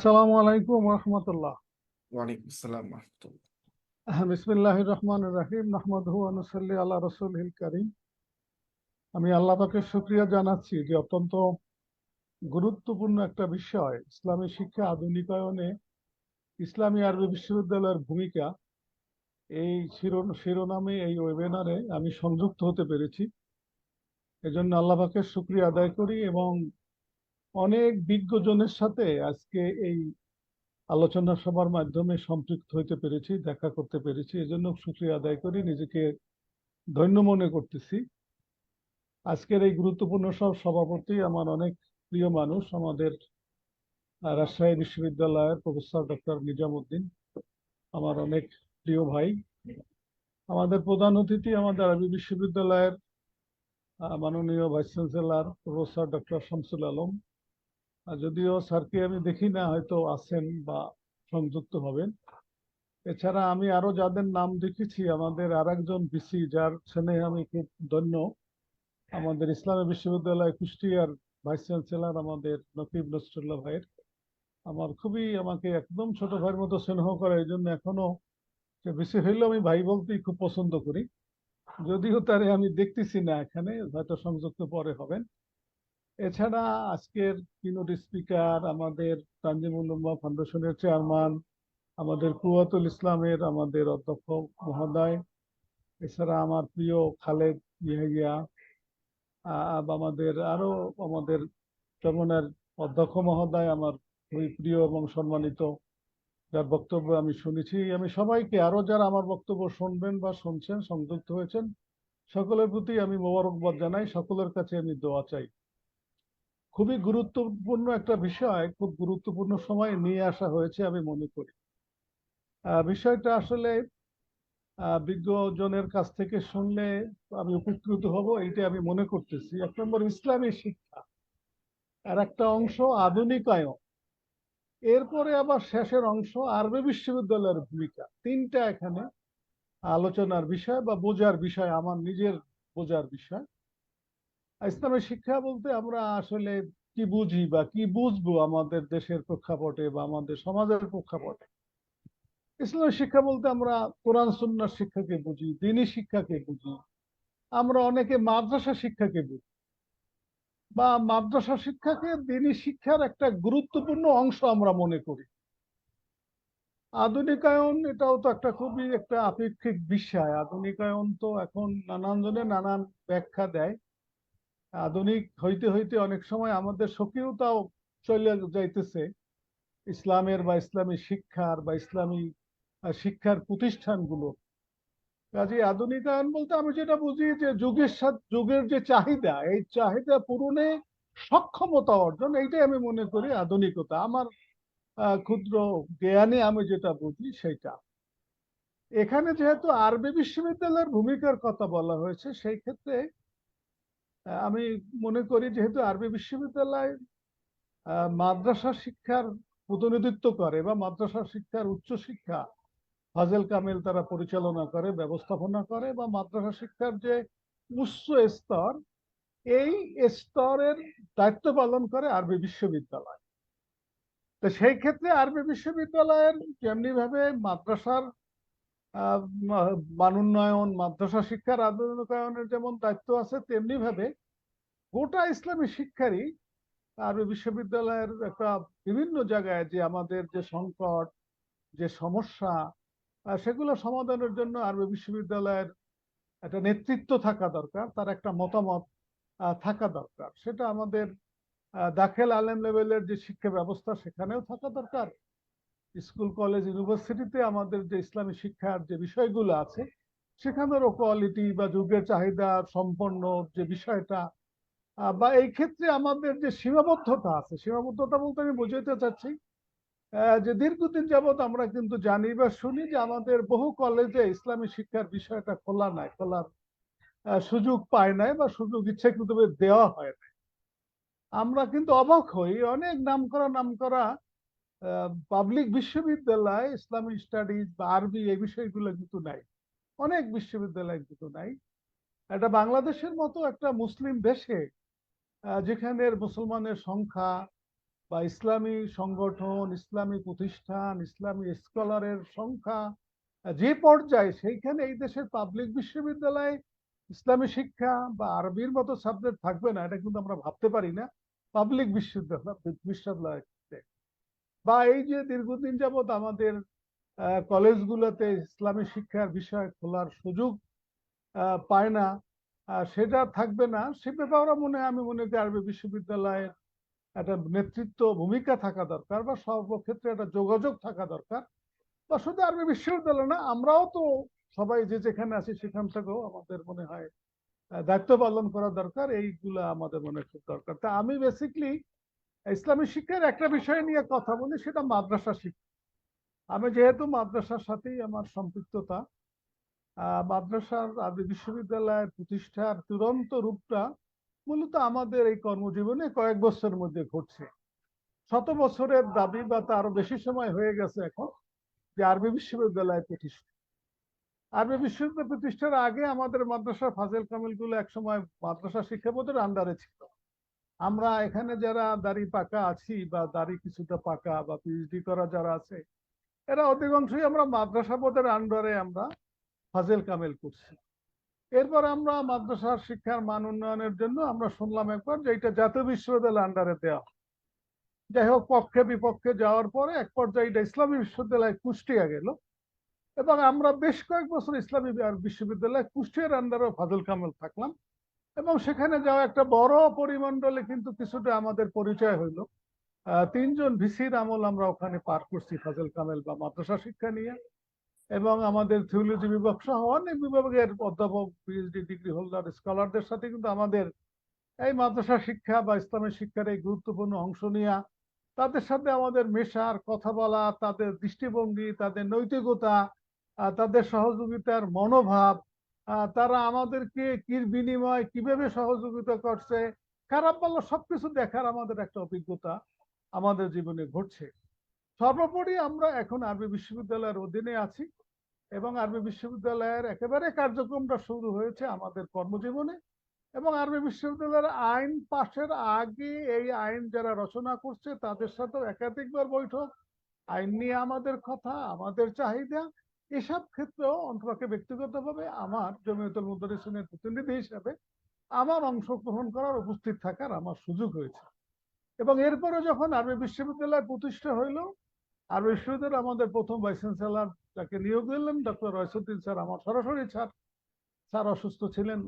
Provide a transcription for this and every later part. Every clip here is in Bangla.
আসসালামু আলাইকুম রহমতুল্লাহ ওয়ালাইকুম আসসালাম রহমতুল্লাহ বিসমিল্লাহ রহমান রাহিম নাহমাদহু ওয়া নুসাল্লি আলা রাসূলিল কারীম। আমি আল্লাহ পাকের শুকরিয়া জানাচ্ছি যে অত্যন্ত গুরুত্বপূর্ণ একটা বিষয় ইসলামী শিক্ষা আধুনিকায়নে ইসলামী আরবি বিশ্ববিদ্যালয়ের ভূমিকা। এই শিরো- শিরোনামে এই ওয়েবিনারে আমি সংযুক্ত হতে পেরেছি। এজন্য আল্লাহ পাকের শুকরিয়া আদায় করি এবং অনেক বিজ্ঞজনের সাথে আজকে এই আলোচনা সভার মাধ্যমে সম্পৃক্ত হইতে পেরেছি, দেখা করতে পেরেছি। এজন্য শুক্রিয়া আদায় করি, নিজেকে ধন্য মনে করতেছি। আজকের এই গুরুত্বপূর্ণ সব সভাপতি আমার অনেক প্রিয় মানুষ, আমাদের রাজশাহী বিশ্ববিদ্যালয়ের প্রফেসর ডক্টর নিজামুদ্দিন, আমার অনেক প্রিয় ভাই। আমাদের প্রধান অতিথি আমাদের আরবি বিশ্ববিদ্যালয়ের মাননীয় vice chancellor professor doctor Shamsul Alam. যদিও স্যারকে আমি দেখি না, হয়তো আছেন বা সংযুক্ত হবেন। এছাড়া আমি আরও যাদের নাম দেখেছি, আমাদের আর একজন বিসি যার স্নেহে আমি খুব ধন্য। আমাদের ইসলামী বিশ্ববিদ্যালয় কুষ্টিয়ার ভাইস চ্যান্সেলর আমাদের নকিব নসরুল্লাহ ভাইয়ের। আমার খুবই আমাকে একদম ছোট ভাইয়ের মতো স্নেহ করে, এই জন্য এখনও সে বেশি হইলেও আমি ভাই বলতেই খুব পছন্দ করি। যদিও তারে আমি দেখতেছি না এখানে, হয়তো সংযুক্ত পরে হবেন। এছাড়া আজকের কিনোট স্পিকার আমাদের তানজিমুল উম্মাহ ফাউন্ডেশনের চেয়ারম্যান আমাদের কুয়াতুল ইসলামের আমাদের অধ্যক্ষ মহোদয়, এছাড়া আমার প্রিয় খালেদ ইয়াহিয়া আমাদের আরও আমাদের চরমনের অধ্যক্ষ মহোদয়, আমার খুবই প্রিয় এবং সম্মানিত, যার বক্তব্য আমি শুনেছি। আমি সবাইকে, আরও যারা আমার বক্তব্য শুনবেন বা শুনছেন, সংযুক্ত হয়েছেন, সকলের প্রতি আমি মোবারকবাদ জানাই, সকলের কাছে আমি দোয়া চাই। খুবই গুরুত্বপূর্ণ একটা বিষয়, খুব গুরুত্বপূর্ণ সময় নিয়ে আসা হয়েছে আমি মনে করি। বিষয়টা আসলে বিজ্ঞজনের কাছ থেকে শুনলে আমি উপকৃত হব এইটা আমি মনে করতেছি। এক নম্বর, ইসলামী শিক্ষা। আর একটা অংশ, আধুনিকায়ন। এরপরে আবার শেষের অংশ, আরবি বিশ্ববিদ্যালয়ের ভূমিকা। তিনটা এখানে আলোচনার বিষয় বা বোঝার বিষয়, আমার নিজের বোঝার বিষয়। ইসলামের শিক্ষা বলতে আমরা আসলে কি বুঝি বা কি বুঝব আমাদের দেশের প্রেক্ষাপটে বা আমাদের সমাজের প্রেক্ষাপটে? ইসলামের শিক্ষা বলতে আমরা কোরআন সুন্নাহর শিক্ষাকে বুঝি, দিনী শিক্ষাকে বুঝি। আমরা অনেকে মাদ্রাসা শিক্ষাকে বুঝি বা মাদ্রাসা শিক্ষাকে দিনী শিক্ষার একটা গুরুত্বপূর্ণ অংশ আমরা মনে করি। আধুনিকায়ন এটাও তো একটা খুবই একটা আপেক্ষিক বিষয়। আধুনিকায়ন তো এখন নানান জনে নানান ব্যাখ্যা দেয়। আধুনিক হইতে হইতে অনেক সময় আমাদের স্বকীয়তাও চলে যাইতেছে। ইসলামের বা ইসলামী শিক্ষার বা ইসলামী শিক্ষার প্রতিষ্ঠানগুলো। কাজে আধুনিকায়ন বলতে আমি যেটা বুঝি যে যুগের সাথে, যুগের যে চাহিদা, এই চাহিদা পূরণে সক্ষমতা অর্জন, এইটাই আমি মনে করি আধুনিকতা। আমার ক্ষুদ্র জ্ঞানে আমি যেটা বুঝি সেটা এখানে যেহেতু আরবি বিশ্ববিদ্যালয়ের ভূমিকার কথা বলা হয়েছে, সেই ক্ষেত্রে আমি মনে করি যেহেতু আরবি বিশ্ববিদ্যালয় মাদ্রাসা শিক্ষার প্রতিনিধিত্ব করে বা মাদ্রাসা শিক্ষার উচ্চ শিক্ষা ফাজেল কামিল তারা পরিচালনা করে, ব্যবস্থাপনা করে বা মাদ্রাসা শিক্ষার যে উচ্চ স্তর, এই স্তরের দায়িত্ব পালন করে আরবি বিশ্ববিদ্যালয়। তো সেই ক্ষেত্রে আরবি বিশ্ববিদ্যালয়ের যেমনি ভাবে মাদ্রাসার মানোন্নয়ন মাদ্রাসা শিক্ষার আধুনিকায়নের যেমন দায়িত্ব আছে, তেমনি ভাবে গোটা ইসলামী শিক্ষারই আরবি বিশ্ববিদ্যালয়ের একটা বিভিন্ন জায়গায় যে আমাদের যে সংকট, যে সমস্যা সেগুলো সমাধানের জন্য আরবি বিশ্ববিদ্যালয়ের একটা নেতৃত্ব থাকা দরকার, তার একটা মতামত থাকা দরকার। সেটা আমাদের দাখেল আলেম লেভেলের যে শিক্ষা ব্যবস্থা, সেখানেও থাকা দরকার। স্কুল, কলেজ, ইউনিভার্সিটিতে আমাদের যে ইসলামী শিক্ষার যে বিষয়গুলো আছে, সেখানেরও কোয়ালিটি বা যুগের চাহিদা সম্পন্ন যে বিষয়টা বা এই ক্ষেত্রে আমাদের যে সীমাবদ্ধতা আছে, সীমাবদ্ধতা বলতে আমি বোঝাতে চাচ্ছি যে দীর্ঘদিন যাবৎ আমরা কিন্তু জানি বা শুনি যে আমাদের বহু কলেজে ইসলামী শিক্ষার বিষয়টা খোলা নাই, খোলার সুযোগ পায় নাই বা সুযোগ ইচ্ছাকৃতভাবে দেওয়া হয় না আমরা কিন্তু অবাক হই, অনেক নামকরা নামকরা পাবলিক বিশ্ববিদ্যালয়, ইসলামিক স্টাডিজ বা আরবি এই বিষয়গুলো কিন্তু নাই। অনেক বিশ্ববিদ্যালয় কিন্তু নাই। এটা বাংলাদেশের মতো একটা মুসলিম দেশে যেখানে মুসলমানের সংখ্যা বা ইসলামী সংগঠন, ইসলামী প্রতিষ্ঠান, ইসলামী স্কলারের সংখ্যা যে পর্যায়ে সেইখানে এই দেশের পাবলিক বিশ্ববিদ্যালয়ে, ইসলামী শিক্ষা বা আরবির মতো সাবজেক্ট থাকবে না, এটা কিন্তু আমরা ভাবতে পারি না। পাবলিক বিশ্ববিদ্যালয় বিশ্ববিদ্যালয় বা এই যে দীর্ঘদিন যাবৎ আমাদের কলেজগুলোতে ইসলামী শিক্ষার বিষয় খোলার সুযোগ পায় না সেটা থাকবে না, সে ব্যাপারে মনে আমি মনে করি আরবি বিশ্ববিদ্যালয়ের একটা নেতৃত্ব ভূমিকা থাকা দরকার বা সর্বক্ষেত্রে একটা যোগাযোগ থাকা দরকার। বা শুধু আরবি বিশ্ববিদ্যালয় না, আমরাও তো সবাই যে যেখানে আছি সেখান থেকেও আমাদের মনে হয় দায়িত্ব পালন করা দরকার, এইগুলা আমাদের মনে খুব দরকার। তা আমি বেসিকলি ইসলামী শিক্ষার একটা বিষয় নিয়ে কথা বলি, সেটা মাদ্রাসা শিক্ষা। আমি যেহেতু মাদ্রাসার সাথেই আমার সম্পৃক্ততা মাদ্রাসার আরবি বিশ্ববিদ্যালয়ের প্রতিষ্ঠার চূড়ান্ত রূপটা মূলত আমাদের এই কর্মজীবনে কয়েক বছরের মধ্যে ঘটছে। শত বছরের দাবি বা তারও বেশি সময় হয়ে গেছে এখন যে আরবি বিশ্ববিদ্যালয় প্রতিষ্ঠা। আরবি বিশ্ববিদ্যালয় প্রতিষ্ঠার আগে আমাদের মাদ্রাসা ফাজেল কামিলগুলো একসময় মাদ্রাসা শিক্ষা বোর্ডের আন্ডারে ছিল। আমরা এখানে যারা দাড়ি পাকা আছি বা দাড়ি কিছুটা পাকা বা পিএইচডি করা যারা আছে, এরা অধিকাংশই আমরা মাদ্রাসা পদের আন্ডারে আমরা ফাজেল কামেল করছি। এরপর আমরা মাদ্রাসার শিক্ষার মান উন্নয়নের জন্য আমরা শুনলাম একবার যে এটা জাতীয় বিশ্ববিদ্যালয় আন্ডারে দেওয়া। যাই হোক, পক্ষে বিপক্ষে যাওয়ার পরে এক পর্যায়ে এটা ইসলামী বিশ্ববিদ্যালয় কুষ্টিয়া গেল। এবং আমরা বেশ কয়েক বছর ইসলামী বিশ্ববিদ্যালয় কুষ্টিয়ার আন্ডারে ফাজল কামেল থাকলাম। এবং সেখানে যাওয়া একটা বড় পরিমণ্ডলে কিন্তু কিছুটা আমাদের পরিচয় হইল। তিনজন ভিসির আমল আমরা ওখানে পার করছি ফাজল কামেল বা মাদ্রাসা শিক্ষা নিয়ে। এবং আমাদের থিওলজি বিভাগ সহ অনেক বিভাগের অধ্যাপক পিএইচডি ডিগ্রি হোল্ডার স্কলারদের সাথে কিন্তু আমাদের এই মাদ্রাসা শিক্ষা বা ইসলামের শিক্ষার এই গুরুত্বপূর্ণ অংশ নিয়ে তাদের সাথে আমাদের মেশার, কথা বলা, তাদের দৃষ্টিভঙ্গি, তাদের নৈতিকতা তাদের সহযোগিতার মনোভাব তারা আমাদেরকে কি বিনিময় কীভাবে সহযোগিতা করছে, খারাপ ভালো সবকিছু দেখার আমাদের একটা অভিজ্ঞতা আমাদের জীবনে ঘটছে। সর্বোপরি আমরা এখন আরবি বিশ্ববিদ্যালয়ের অধীনে আছি এবং আরবি বিশ্ববিদ্যালয়ের একেবারে কার্যক্রমটা শুরু হয়েছে আমাদের কর্মজীবনে এবং আরবি বিশ্ববিদ্যালয়ের আইন পাশের আগে এই আইন যারা রচনা করছে তাদের সাথেও একাধিকবার বৈঠক। আইন নিয়ে আমাদের কথা, আমাদের চাহিদা এসব ক্ষেত্রেও অন্তরাকে ব্যক্তিগতভাবে আমার জমিয়তুল মুদারিসিনের প্রতিনিধি হিসাবে আমার অংশগ্রহণ করার উপস্থিত থাকার আমার সুযোগ হয়েছে। এবং এরপরে যখন আরবি বিশ্ববিদ্যালয় প্রতিষ্ঠা হইল, আরবি বিশ্ববিদ্যালয় আমাদের প্রথম ভাইস চ্যান্সেলর যাকে নিয়োগ দিলেন ডক্টর রয়সুদ্দিন স্যার আমার সরাসরি স্যার স্যার অসুস্থ ছিলেন,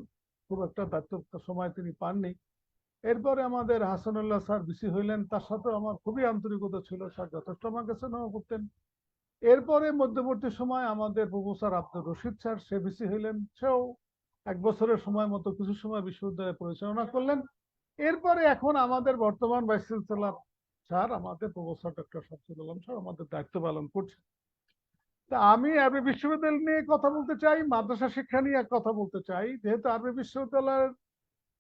খুব একটা দায়িত্ব সময় তিনি পাননি। এরপরে আমাদের হাসানুল্লাহ স্যার বিসি হইলেন, তার সাথে আমার খুবই আন্তরিকতা ছিল। স্যার যথেষ্ট আমার কাছে নেওয়া করতেন। এরপরে মধ্যবর্তী সময় আমাদের প্রফেসর আব্দুর রশিদ স্যার সে বিসি হইলেন সেও এক বছরের সময় মতো কিছু সময় বিশ্ববিদ্যালয় পরিচালনা করলেন। এরপরে এখন আমাদের বর্তমান ভাইস চ্যান্সেলর স্যার আমাদের professor doctor Shamsul Alam sir আমাদের দায়িত্ব পালন করছে তা আমি আরবি বিশ্ববিদ্যালয় নিয়ে কথা বলতে চাই মাদ্রাসা শিক্ষা নিয়ে কথা বলতে চাই। যেহেতু আরবি বিশ্ববিদ্যালয়ের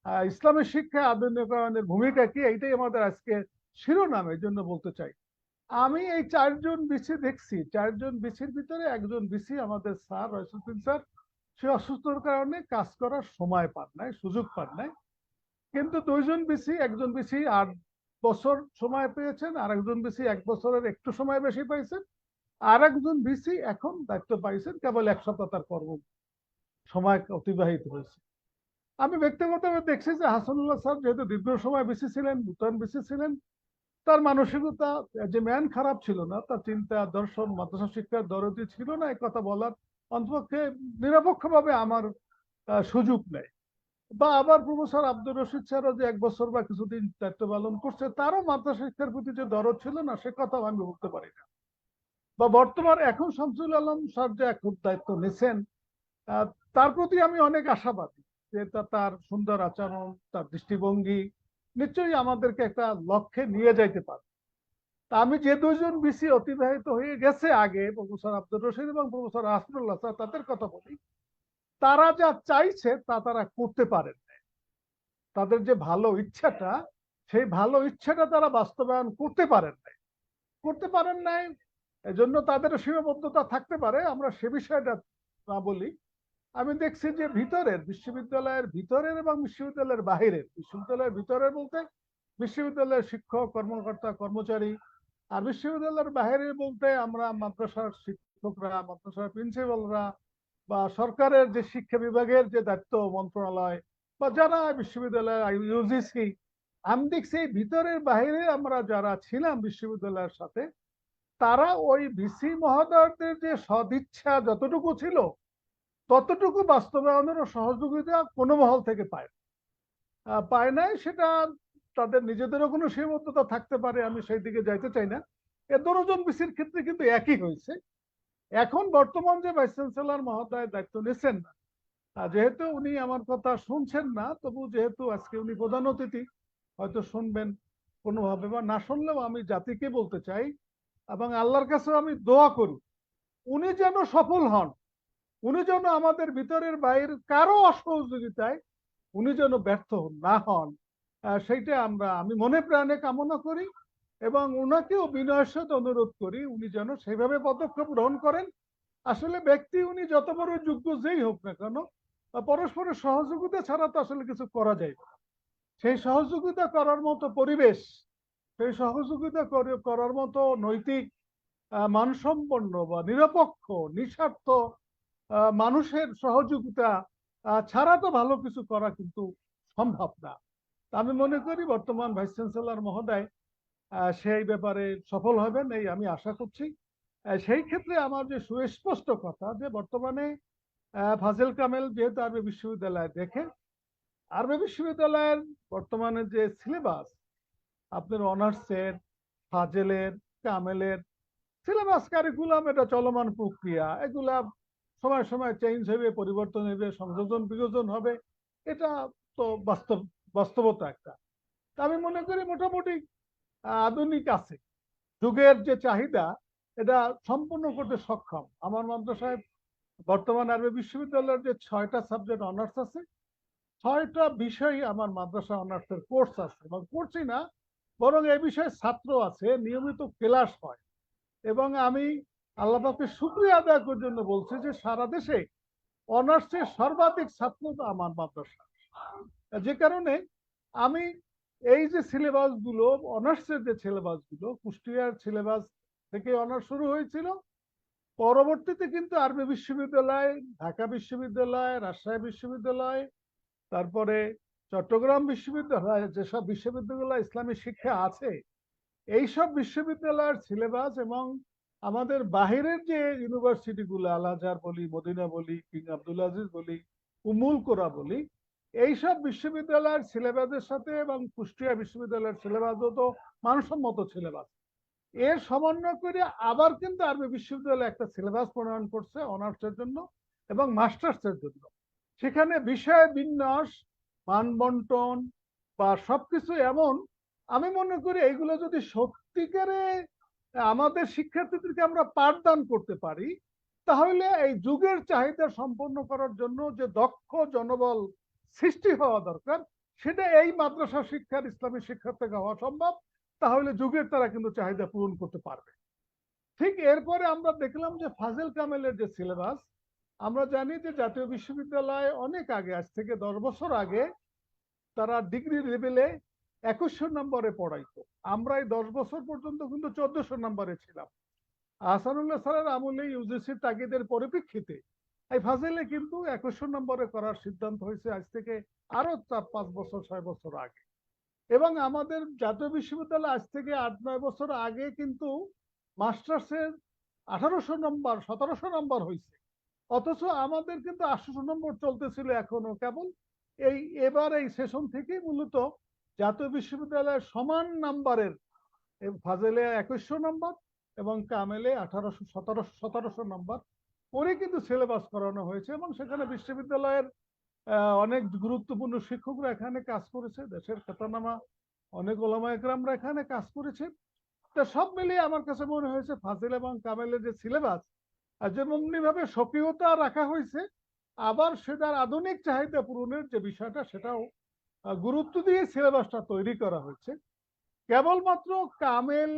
আহ, ইসলামী শিক্ষা আধুনিকায়নের ভূমিকা কি এইটাই আমাদের আজকে শিরোনাম এই জন্য বলতে চাই। আমি এই চারজন বিসি দেখছি, চারজন বিসির ভিতরে একজন বিসি আমাদের স্যার রয়সুদ্দিন স্যার, সে অসুস্থতার কারণে কাজ করার সময় পান নাই, সুযোগ পান নাই। কিন্তু দুইজন বিসি একজন বিসি আট বছর সময় পেয়েছেন আর একজন বিসি এক বছরের একটু সময় বেশি পাইছেন আর একজন বিসি এখন দায়িত্ব পাইছেন, কেবল এক সপ্তাহ তার কর্ম সময় অতিবাহিত হয়েছে। আমি ব্যক্তিগতভাবে দেখছি যে হাসানুল্লাহ স্যার যেহেতু দীর্ঘ সময় বিসি ছিলেন নূতন বিসি ছিলেন তার মানসিকতা, যে ম্যান খারাপ ছিল না, তার চিন্তা, দর্শন, মাদ্রাসা শিক্ষার দরদি ছিল না কথা বলার অন্তপক্ষে নিরপেক্ষভাবে আমার সুযোগ নেই। বা আবার প্রফেসর আব্দুর রশিদ স্যারও যে এক বছর বা কিছুদিন দায়িত্ব পালন করছে, তারও মাদ্রাসা শিক্ষার প্রতি যে দরদ ছিল না, সে কথাও আমি বলতে পারি না। বা বর্তমান এখন শামসুল আলম স্যার যে এখন দায়িত্ব নিছেন তার প্রতি আমি অনেক আশাবাদী যে তার সুন্দর আচরণ, তার দৃষ্টিভঙ্গি নিশ্চয়ই আমাদেরকে একটা লক্ষ্যে নিয়ে যাইতে পারে তা আমি যে দুজন বিসি অতিবাহিত হয়ে গেছে আগে, প্রফেসর আব্দুর রশিদ এবং প্রফেসর আসনুল্লাহ স্যার, তাদের কথা বলি, তারা যা চাইছে তা তারা করতে পারেন। তাদের যে ভালো ইচ্ছাটা, সেই ভালো ইচ্ছাটা তারা বাস্তবায়ন করতে পারেন নাই। করতে পারেন নাই, এজন্য তাদের সীমাবদ্ধতা থাকতে পারে। আমরা সে বিষয়টা না বলি। আমি দেখছি যে ভিতরের বিশ্ববিদ্যালয়ের ভিতরের এবং বিশ্ববিদ্যালয়ের বাহিরের, বিশ্ববিদ্যালয়ের ভিতরের বলতে বিশ্ববিদ্যালয়ের শিক্ষক, কর্মকর্তা, কর্মচারী আর বিশ্ববিদ্যালয়ের বাইরে বলতে আমরা মাদ্রাসার শিক্ষকরা, মাদ্রাসার প্রিন্সিপালরা বা সরকারের যে শিক্ষা বিভাগের যে দায়িত্ব মন্ত্রণালয় বা যারা বিশ্ববিদ্যালয় ইউজিসি আমি দেখছি ভিতরের বাইরে আমরা যারা ছিলাম বিশ্ববিদ্যালয়ের সাথে, তারা ওই ভিসি মহোদয়দের যে সদিচ্ছা যতটুকু ছিল ততটুকু বাস্তবায়নের সহযোগিতা কোনো মহল থেকে পায়। পায় নাই সেটা তাদের নিজেদেরও কোনো সীমাবদ্ধতা থাকতে পারে, আমি সেই দিকে যাইতে চাই না এ দশজন বিসির ক্ষেত্রে কিন্তু একই হয়েছে এখন বর্তমান যে ভাইস চ্যান্সেলর মহোদয় দায়িত্ব নিচ্ছেন না যেহেতু উনি আমার কথা শুনছেন না, তবু যেহেতু আজকে উনি প্রধান অতিথি, হয়তো শুনবেন কোনোভাবে বা না শুনলেও আমি জাতিকে বলতে চাই এবং আল্লাহর কাছে আমি দোয়া করি উনি যেন সফল হন উনি যেন আমাদের ভিতরের বাইরের কারও অসহযোগিতায় উনি যেন ব্যর্থ না হন সেইটা আমরা, আমি মনে প্রাণে কামনা করি এবং ওনাকেও বিনয়ের সাথে অনুরোধ করি উনি যেন সেইভাবে পদক্ষেপ গ্রহণ করেন। আসলে ব্যক্তি উনি যত বড় যোগ্য যেই হোক না কেন, পরস্পরের সহযোগিতা ছাড়া তো আসলে কিছু করা যায় না। সেই সহযোগিতা করার মতো পরিবেশ, সেই সহযোগিতা করে- করার মতো নৈতিক মানসম্পন্ন বা নিরপেক্ষ, নিঃস্বার্থ মানুষের সহযোগিতা ছাড়া তো ভালো কিছু করা কিন্তু সম্ভব না। আমি মনে করি বর্তমান ভাইস চ্যান্সেলর মহোদয় সেই ব্যাপারে সফল হবেন এই আমি আশা করছি। সেই ক্ষেত্রে আমার যে সুস্পষ্ট কথা যে বর্তমানে ফাজিল কামেল যেহেতু আরবি বিশ্ববিদ্যালয় দেখে, আরবি বিশ্ববিদ্যালয়ের বর্তমানে যে সিলেবাস, আপনার অনার্সের, ফাজেলের, কামেলের, সিলেবাস কারিকুলাম এটা চলমান প্রক্রিয়া, এগুলা সময় সময় চেঞ্জ হবে, পরিবর্তন হবে, সংযোজন, বিয়োজন হবে। এটা তো বাস্তব, বাস্তবতা একটা। আমি মনে করি মোটামুটি আধুনিক আছে। যুগের যে চাহিদা, এটা সম্পূর্ণ করতে সক্ষম। আমার মাদ্রাসায় বর্তমান আরবি বিশ্ববিদ্যালয়ের যে ছয়টা সাবজেক্ট অনার্স আছে, ছয়টা বিষয় আমার মাদ্রাসা অনার্সের কোর্স আছে। এবং করছি না, বরং এ বিষয়ে ছাত্র আছে, নিয়মিত ক্লাস হয়। এবং আমি আল্লাহকে শুক্রিয়া আদায় করার জন্য বলছি যে সারা দেশে অনার্সের সর্বাধিক ছাত্র আমার মাদ্রাসা। যে কারণে আমি এই যে সিলেবাসগুলো, অনার্সের যে সিলেবাসগুলো, কুষ্টিয়ার সিলেবাস থেকে অনার্স শুরু হয়েছিল, পরবর্তীতে কিন্তু আরবি বিশ্ববিদ্যালয়, ঢাকা বিশ্ববিদ্যালয়, রাজশাহী বিশ্ববিদ্যালয়, তারপরে চট্টগ্রাম বিশ্ববিদ্যালয়, যেসব বিশ্ববিদ্যালয় ইসলামী শিক্ষা আছে, এইসব বিশ্ববিদ্যালয়ের সিলেবাস এবং আমাদের বাহিরের যে ইউনিভার্সিটি গুলো, আল আজহার বলি, মদিনা বলি কিং আব্দুল আজিজ বলি, উমুল কোরা বলি, এইসব বিশ্ববিদ্যালয়ের সিলেবাসের সাথে এবং কুষ্টিয়া বিশ্ববিদ্যালয়ের সিলেবাসও তো মানসম্মত সিলেবাস। এর সমন্বয় করে আবার কিন্তু আরবি বিশ্ববিদ্যালয় একটা সিলেবাস প্রণয়ন করছে অনার্সের জন্য এবং মাস্টার্সের জন্য। সেখানে বিষয় বিন্যাস, মানবন্টন বা সবকিছু এমন, আমি মনে করি এইগুলো যদি সত্যিকারে আমাদের শিক্ষার্থীদেরকে আমরা পাঠদান করতে পারি, তাহলে এই যুগের চাহিদা সম্পন্ন করার জন্য যে দক্ষ জনবল সৃষ্টি হওয়া দরকার, সেটা এই মাদ্রাসা শিক্ষার ইসলামী শিক্ষার থেকে হওয়া সম্ভব, তাহলে যুগের তারা কিন্তু চাহিদা পূরণ করতে পারবে। ঠিক এরপরে আমরা দেখলাম যে ফাজিল কামেলের যে সিলেবাস, আমরা জানি যে জাতীয় বিশ্ববিদ্যালয়ে অনেক আগে, আজ থেকে দশ বছর আগে, তারা ডিগ্রি লেভেলে একুশশো নম্বরে পড়াইতো। আমরা এই দশ বছর পর্যন্ত কিন্তু চোদ্দশো নম্বরে ছিলাম। আহসানুল্লাহ স্যারের আমলে ইউজিসির তাগিদের পরিপ্রেক্ষিতে এই ফাজিলে কিন্তু একুশশো নম্বরে করার সিদ্ধান্ত হয়েছে আজ থেকে আরও চার, পাঁচ বছর, ছয় বছর আগে। এবং আমাদের জাতীয় বিশ্ববিদ্যালয় আজ থেকে আট, নয় বছর আগে কিন্তু মাস্টার্সের আঠারোশো নম্বর, সতেরোশো নম্বর হয়েছে। অথচ আমাদের কিন্তু আটশো নম্বর চলতেছিল এখনও কেবল। এই এবার এই সেশন থেকেই মূলত জাতীয় বিশ্ববিদ্যালয়ের সমান নাম্বারের ফাজেলে একুশশো নম্বর এবং কামেলে আঠারোশো, সতেরোশো সতেরোশো নম্বর করে কিন্তু সিলেবাস করানো হয়েছে এবং সেখানে বিশ্ববিদ্যালয়ের অনেক গুরুত্বপূর্ণ শিক্ষকরা এখানে কাজ করেছে। দেশের খ্যাতনামা অনেক ওলামা একরামরা এখানে কাজ করেছে। তা সব মিলিয়ে আমার কাছে মনে হয়েছে ফাজিল এবং কামেলের যে সিলেবাস যেমনি ভাবে সক্রিয়তা রাখা হয়েছে, আবার সেটার আধুনিক চাহিদা পূরণের যে বিষয়টা, সেটাও গুরুত্ব দিয়ে সিলেবাসটা তৈরি করা হয়েছে। কেবলমাত্র কামেল,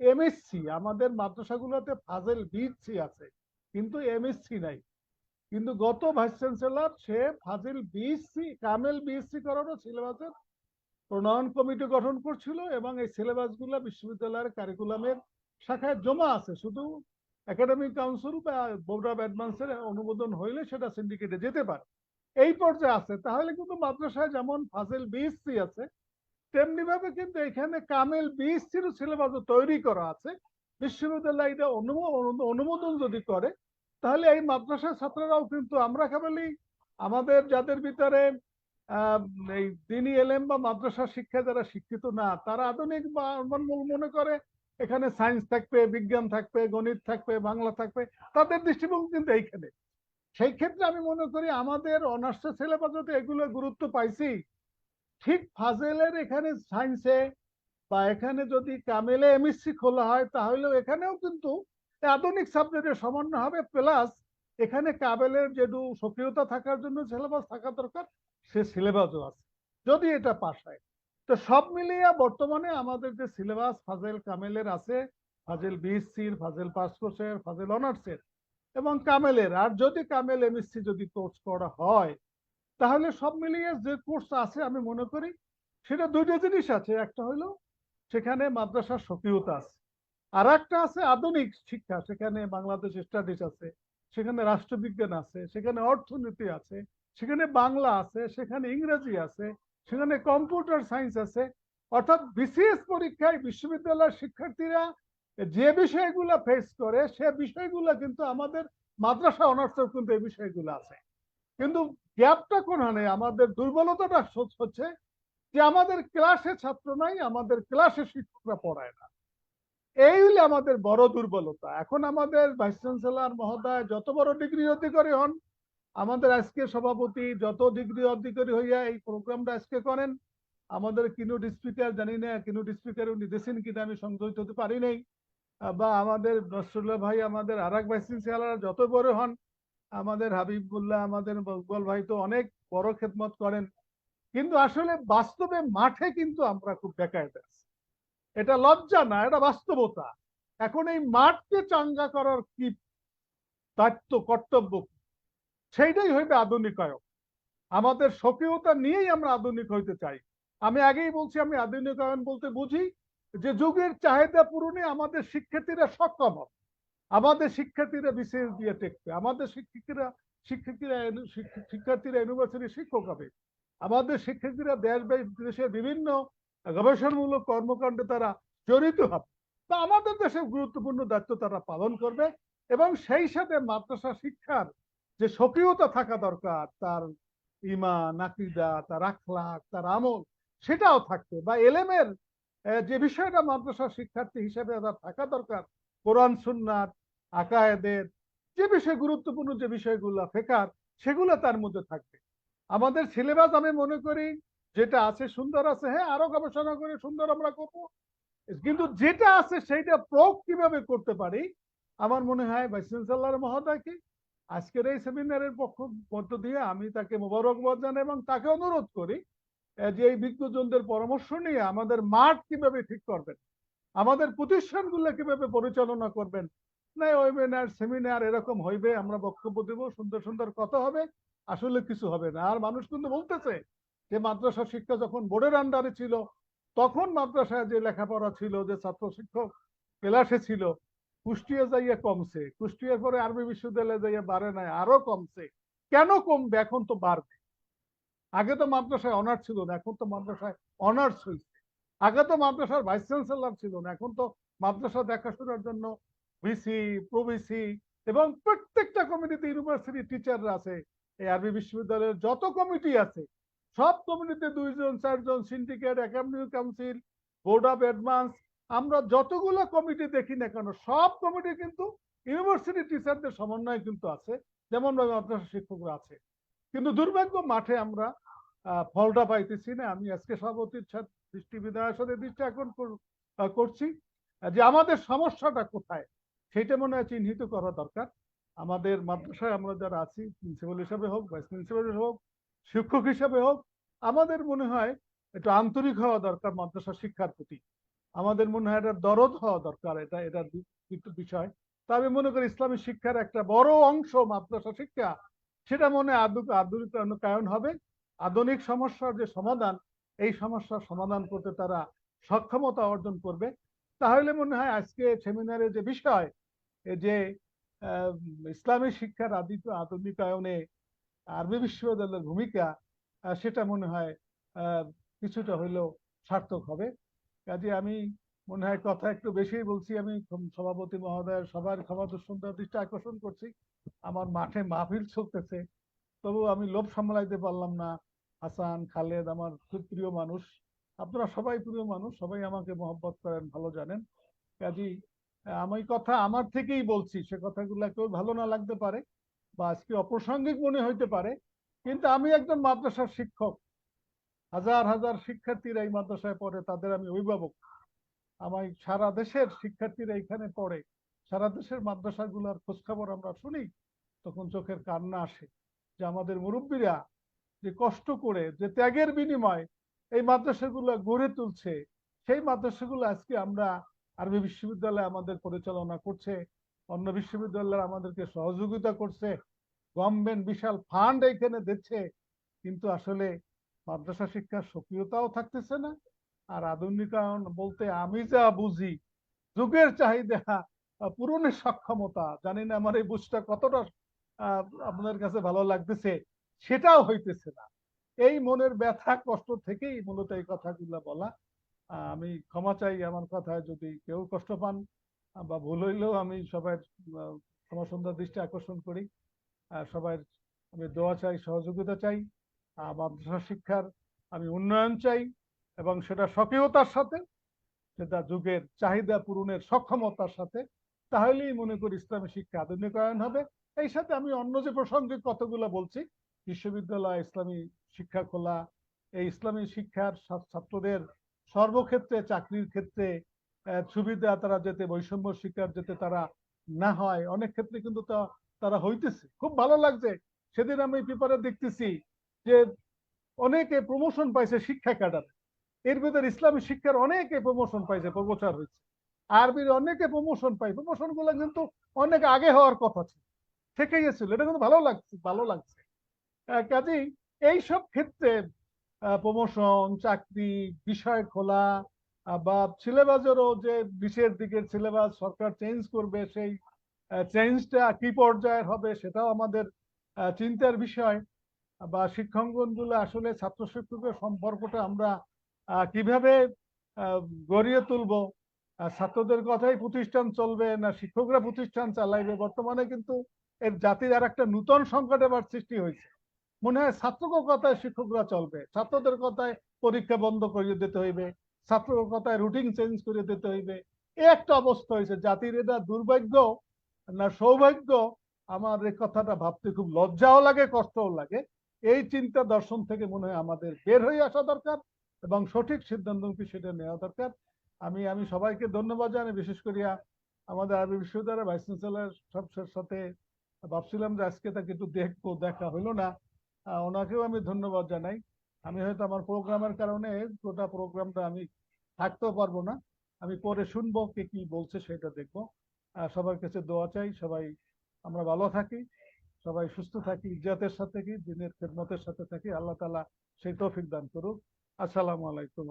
এমএসসি, আমাদের মাদ্রাসাগুলোতে ফাজেল বিএসসি আছে, কিন্তু এমএসসি নাই। কিন্তু গত ভাইস চ্যান্সেলর, সে ফাজিল বিএসসি কামেল বিএসসি করারও সিলেবাসের প্রণয়ন কমিটি গঠন করছিল এবং এই সিলেবাসগুলা বিশ্ববিদ্যালয়ের কারিকুলামের শাখায় জমা আছে। শুধু একাডেমিক কাউন্সিল বা বোর্ড অফ অ্যাডভান্সের অনুমোদন হইলে সেটা সিন্ডিকেটে যেতে পারে। এই পর্যায়ে আছে। তাহলে কিন্তু মাদ্রাসায় যেমন ফাজেল বিএসসি আছে তেমনি ভাবে কিন্তু এখানে কামেল বিএসসির সিলেবাস তৈরি করা আছে। বিশ্ববিদ্যালয় এটা অনুমোদন যদি করে, তাহলে এই মাদ্রাসার ছাত্ররাও কিন্তু আমরা কেবলই আমাদের যাদের ভিতরে এই দিনী এলেম বা মাদ্রাসা শিক্ষা যারা শিক্ষিত না, তারা আধুনিক মনে করে এখানে সায়েন্স থাকবে, বিজ্ঞান থাকবে, গণিত থাকবে, বাংলা থাকবে, তাদের দৃষ্টিভঙ্গি কিন্তু এইখানে। সেই ক্ষেত্রে আমি মনে করি আমাদের অনার্সের সিলেবাসে এগুলো গুরুত্ব পাইছি, ঠিক ফাজেলের এখানে সায়েন্সে বা এখানে যদি কামেলে এমএসসি খোলা হয়, তাহলেও এখানেও কিন্তু আধুনিক সাবজেক্টের সমন্বয় হবে, প্লাস এখানে কাবেলের যেটু সক্রিয়তা থাকার জন্য সিলেবাস থাকা দরকার, সে সিলেবাসও আছে, যদি এটা পাস হয়। তো সব মিলিয়ে বর্তমানে আমাদের যে সিলেবাস ফাজেল কামেলের আছে, ফাজেল বিএসসির, ফাজেল পাস কোর্সের, ফাজেল অনার্সের এবং কামেলের, আর যদি কামেল এমএসসি যদি কোর্স করা হয়, তাহলে সব মিলিয়ে যে কোর্স আছে আমি মনে করি, সেটা দুইটা জিনিস আছে। একটা হলো সেখানে মাদ্রাসার সক্রিয়তা আছে। আর একটা আছে আধুনিক শিক্ষা, সেখানে বাংলাদেশ স্টাডিজ আছে, সেখানে রাষ্ট্রবিজ্ঞান আছে, সেখানে অর্থনীতি আছে, সেখানে বাংলা আছে, সেখানে ইংরেজি আছে, সেখানে কম্পিউটার সায়েন্স আছে। অর্থাৎ বিসিএস পরীক্ষায় বিশ্ববিদ্যালয়ের শিক্ষার্থীরা যে বিষয়গুলো ফেস করে, সে বিষয়গুলো কিন্তু আমাদের মাদ্রাসা অনার্সেও কিন্তু এই বিষয়গুলো আছে। কিন্তু গ্যাপটা কোনখানে? আমাদের দুর্বলতাটা হচ্ছে যে আমাদের ক্লাসে ছাত্র নাই, আমাদের ক্লাসে শিক্ষকরা পড়ায় না। এই হলে আমাদের বড় দুর্বলতা। এখন আমাদের ভাইস চ্যান্সেলর মহোদয় যত বড় ডিগ্রি অধিকারী হন, আমাদের আজকে সভাপতি যত ডিগ্রি অধিকারী হইয়া এই প্রোগ্রামটা আজকে করেন, আমাদের কিনুট স্পিকার জানি না কিনুট স্পিকার উনি দেশেন কিনা আমি সংযোজিত হতে পারি নাই। বা আমাদের নসরুল্লাহ ভাই, আমাদের আর এক ভাইস চ্যান্সেলর যত বড় হন, আমাদের হাবিবুল্লাহ, আমাদের বকবল ভাই তো অনেক বড় খেদমত করেন। কিন্তু আসলে বাস্তবে মাঠে কিন্তু আমরা খুব বেকায়দা আছি। এটা লজ্জা না, এটা বাস্তবতা। এখন এই মাঠকে চাঙ্গা করার কি দায়িত্ব, কর্তব্য? সেইটাই হইবে আধুনিকায়ক আমাদের স্বকীয়তা নিয়েই আমরা আধুনিক হইতে চাই। আমি আগেই বলছি, আমি আধুনিকায়ন বলতে বুঝি। যে যুগের চাহিদা পূরণে আমাদের শিক্ষার্থীরা সক্ষম হবে। আমাদের শিক্ষার্থীরা বিশেষ দিয়ে টেকবে। আমাদের শিক্ষিকা শিক্ষার্থীরা শিক্ষার্থীরা ইউনিভার্সিটির শিক্ষক হবে। আমাদের শিক্ষার্থীরা দেশ দেশের বিভিন্ন গবেষণামূলক কর্মকাণ্ডে তারা জড়িত হবে। তা আমাদের দেশের গুরুত্বপূর্ণ দায়িত্ব তারা পালন করবে এবং সেই সাথে মাদ্রাসা শিক্ষার যে সক্রিয়তা থাকা দরকার, তার ইমান আকিদা, তার আখলাক তার আমল, সেটাও থাকবে বা এলেমের যে বিষয়টা মাদ্রাসা শিক্ষার্থী হিসেবে থাকা দরকার, কোরআন, সুন্নাত, আকায়েদের, যে বিষয় গুরুত্বপূর্ণ যে বিষয়গুলো ফেকার, সেগুলো তার মধ্যে থাকবে। আমাদের সিলেবাস আমি মনে করি যেটা আছে সুন্দর আছে হ্যাঁ আরও গবেষণা করে সুন্দর আমরা করব। কিন্তু যেটা আছে সেইটা প্রয়োগ কীভাবে করতে পারি, আমার মনে হয় ভাইস চ্যান্সেলর মহোদয়কে আজকের এই সেমিনারের পক্ষ মধ্য দিয়ে আমি তাকে মোবারকবাদ জানাই এবং তাকে অনুরোধ করি যে এই বিজ্ঞজনদের পরামর্শ নিয়ে আমাদের মাঠ কীভাবে ঠিক করবেন? আমাদের প্রতিষ্ঠানগুলো কীভাবে পরিচালনা করবেন? না ওয়েবিনার সেমিনার এরকম হইবে, আমরা বক্তব্য দেব, সুন্দর সুন্দর কথা হবে, আসলে কিছু হবে না। আর মানুষ কিন্তু বলতেছে যে মাদ্রাসা শিক্ষা যখন বোর্ডের আন্ডারে ছিল, তখন মাদ্রাসায় যে লেখাপড়া ছিল, যে ছাত্র শিক্ষক ক্লাসে ছিল, কুষ্টিয়া যাইয়া কমছে। কুষ্টিয়ার পরে আরবি বিশ্ববিদ্যালয়ে যাইয়া বাড়ে নাই, আরও কমছে। কেন কমবে? এখন তো বাড়বে। আগে তো মাদ্রাসায় অনার্স ছিল না, এখন তো মাদ্রাসায় অনার্স হয়েছে আগে তো মাদ্রাসার ভাইস চ্যান্সেলর ছিল না, এখন তো মাদ্রাসা দেখাশোনার জন্য ভিসি প্রভিসি এবং প্রত্যেকটা কমিটিতে ইউনিভার্সিটি টিচাররা আছে। এই আরবি বিশ্ববিদ্যালয়ের যত কমিটি আছে, সব কমিটিতে দুইজন, চারজন syndicate academic council board of advance আমরা যতগুলো কমিটি দেখি না কেন, সব কমিটি কিন্তু ইউনিভার্সিটি টিচারদের সমন্বয় কিন্তু আছে যেমন মাদ্রাসা শিক্ষকরা আছে। কিন্তু দুর্ভাগ্য মাঠে আমরা ফলটা পাইতেছি না। আমি আজকে সভাপতির দৃষ্টি বিধায়ের সাথে দৃষ্টি আকর্ষণ করছি, যে আমাদের সমস্যাটা কোথায় সেটা মনে হয় চিহ্নিত করা দরকার। আমাদের মাদ্রাসায় আমরা যারা আছি, প্রিন্সিপাল হিসাবে হোক, ভাইস প্রিন্সিপাল হোক, শিক্ষক হিসাবে হোক, আমাদের মনে হয় একটু আন্তরিক হওয়া দরকার মাদ্রাসা শিক্ষার প্রতি। আমাদের মনে হয় এটা দরদ হওয়া দরকার, এটা এটা বিষয়। তা আমি মনে করি ইসলামী শিক্ষার একটা বড় অংশ মাদ্রাসা শিক্ষা সেটা মনে হয় আধুনিক আধুনিকায়ন হবে। আধুনিক সমস্যার যে সমাধান, এই সমস্যার সমাধান করতে তারা সক্ষমতা অর্জন করবে। তাহলে মনে হয় আজকে সেমিনারে যে বিষয় যে ইসলামী শিক্ষার আদি আধুনিকায়নে আরবি বিশ্ববিদ্যালয়ের ভূমিকা সেটা মনে হয় কিছুটা হইলেও সার্থক হবে। কাজে আমি মনে হয় কথা একটু বেশি বলছি। আমি সভাপতি মহোদয় সবার ক্ষমা সুন্দর দৃষ্টি আকর্ষণ করছি। আমার মাঠে মাহফিল চলতেছে। তবু আমি লোভ সামলাইতে পারলাম না। হাসান, খালেদ আমার খুব প্রিয় মানুষ। আপনারা সবাই প্রিয় মানুষ, সবাই আমাকে মহব্বত করেন, ভালো জানেন। কাজী, আমি কথা আমার থেকেই বলছি, সে কথাগুলো কেউ ভালো না লাগতে পারে বা আজকে অপ্রাসঙ্গিক মনে হইতে পারে। কিন্তু আমি একজন মাদ্রাসার শিক্ষক। হাজার হাজার শিক্ষার্থীরা এই মাদ্রাসায় পড়ে, তাদের আমি অভিভাবক। আমার সারা দেশের শিক্ষার্থীরা এখানে পড়ে। সারা দেশের মাদ্রাসাগুলোর খোঁজখবর আমরা শুনি, তখন চোখের কান্না আসে যে আমাদের মুরব্বীরা যে কষ্ট করে, যে ত্যাগের বিনিময় এই মাদ্রাসাগুলো গড়ে তুলছে, সেই মাদ্রাসাগুলো আজকে আমরা আরবি বিশ্ববিদ্যালয় আমাদের পরিচালনা করছে, অন্য বিশ্ববিদ্যালয় আমাদেরকে সহযোগিতা করছে গভর্নমেন্ট বিশাল ফান্ড এখানে দিচ্ছে, কিন্তু আসলে মাদ্রাসা শিক্ষার সক্রিয়তাও থাকতেছে না। আর আধুনিকায়ন বলতে আমি যা বুঝি, যুগের চাহিদা পূরণের সক্ষমতা। জানি না আমার এই বুঝটা কতটা আহ, আপনাদের কাছে ভালো লাগতেছে সেটাও হইতেছে না। এই মনের ব্যথা কষ্ট থেকেই মূলত এই কথাগুলো বলা। আমি ক্ষমা চাই আমার কথায় যদি কেউ কষ্ট পান বা ভুল হইলেও আমি সবাই ক্ষমা সুন্দর দৃষ্টি আকর্ষণ করি। সবাই আমি দোয়া চাই সহযোগিতা চাই। মাদ্রাসা শিক্ষার আমি উন্নয়ন চাই এবং সেটা সক্রিয়তার সাথে সেটা যুগের চাহিদা পূরণের সক্ষমতার সাথে তাহলেই মনে করি ইসলামী শিক্ষা আধুনিকায়ন হবে। এই সাথে আমি অন্য যে প্রসঙ্গিক কথাগুলো বলছি, বিশ্ববিদ্যালয়, ইসলামী শিক্ষা খোলা, এই ইসলামী শিক্ষার ছাত্রদের সর্বক্ষেত্রে চাকরির ক্ষেত্রে সুবিধা তারা যাতে বৈষম্য শিক্ষার যাতে তারা না হয়, অনেক ক্ষেত্রে কিন্তু তা- তারা হইতেছে। খুব ভালো লাগছে। সেদিন আমি পেপারে দেখতেছি যে অনেকে প্রমোশন পাইছে শিক্ষা ক্যাডার এর ভিতরে ইসলামী শিক্ষার অনেকে প্রমোশন পাইছে, প্রচার হয়েছে। আরবির অনেকে প্রমোশন পাই প্রমোশনগুলো কিন্তু অনেক আগে হওয়ার কথা ছিল। থেকে গেছিল এটা কিন্তু ভালো লাগছে ভালো লাগছে। কাজেই এইসব ক্ষেত্রে প্রমোশন চাকরি, বিষয় খোলা বা সিলেবাসেরও যে বিশের দিকের সিলেবাস সরকার চেঞ্জ করবে, সেই চেঞ্জটা কি পর্যায়ের হবে সেটাও আমাদের চিন্তার বিষয়। বা শিক্ষাঙ্গনগুলো আসলে ছাত্র শিক্ষকের সম্পর্কটা আমরা কীভাবে গড়িয়ে তুলবো ছাত্রদের কথাই প্রতিষ্ঠান চলবে না, শিক্ষকরা প্রতিষ্ঠান চালাইবে। বর্তমানে কিন্তু এর জাতির আর একটা নূতন সংকট এবার সৃষ্টি হয়েছে। মনে হয় ছাত্রদের কথায় শিক্ষকরা চলবে, ছাত্রদের কথায় পরীক্ষা বন্ধ করিয়ে দিতে হইবে, ছাত্রদের কথায় রুটিন চেঞ্জ করে দিতে হইবে। এ একটা অবস্থা হয়েছে, জাতির এটা দুর্ভাগ্য না সৌভাগ্য, আমার এই কথাটা ভাবতে খুব লজ্জাও লাগে, কষ্টও লাগে। এই চিন্তা দর্শন থেকে মনে হয় আমাদের বের হয়ে আসা দরকার এবং সঠিক সিদ্ধান্ত সেটা নেওয়া দরকার। আমি আমি সবাইকে ধন্যবাদ জানাই, বিশেষ করিয়া আমাদের আরবি বিশ্ববিদ্যালয়ের ভাইস চ্যান্সেলর সবসের সাথে ভাবছিলাম যে আজকে তাকে একটু দেখব, দেখা হইল না। ওনাকেও আমি ধন্যবাদ জানাই। আমি হয়তো আমার প্রোগ্রামের কারণে গোটা প্রোগ্রামটা আমি থাকতেও পারব না। আমি পরে শুনব কে কি বলছে সেটা দেখব। সবার কাছে দোয়া চাই, সবাই আমরা ভালো থাকি, সবাই সুস্থ থাকি, ইজ্জাতের সাথে কি দিনের খেদমতের সাথে থাকি। আল্লাহ তালা সেই তৌফিক দান করুক। আসসালামু আলাইকুম